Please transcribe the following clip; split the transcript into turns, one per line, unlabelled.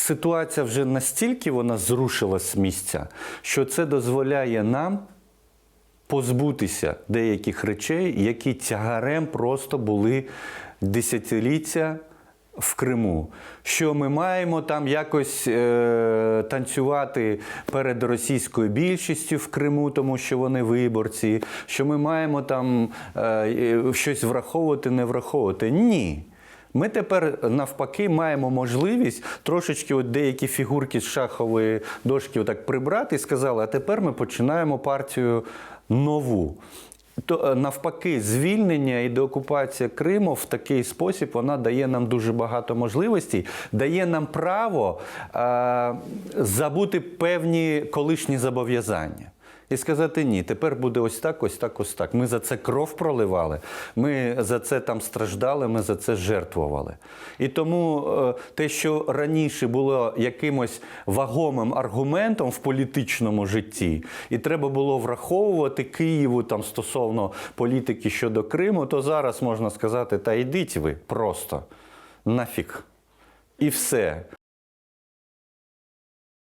ситуація вже настільки вона зрушилась з місця, що це дозволяє нам позбутися деяких речей, які тягарем просто були десятиліття в Криму. Що ми маємо там якось е, танцювати перед російською більшістю в Криму, тому що вони виборці, що ми маємо там е, е, щось враховувати, не враховувати. Ні. Ми тепер навпаки маємо можливість трошечки от деякі фігурки з шахової дошки отак прибрати і сказали, а тепер ми починаємо партію нову. То е, навпаки, звільнення і деокупація Криму в такий спосіб вона дає нам дуже багато можливостей, дає нам право е, забути певні колишні зобов'язання. І сказати ні, тепер буде ось так, ось так, ось так. Ми за це кров проливали, ми за це там страждали, ми за це жертвували. І тому е, те, що раніше було якимось вагомим аргументом в політичному житті, і треба було враховувати Києву там стосовно політики щодо Криму, то зараз можна сказати, та йдіть ви просто нафіг. І все.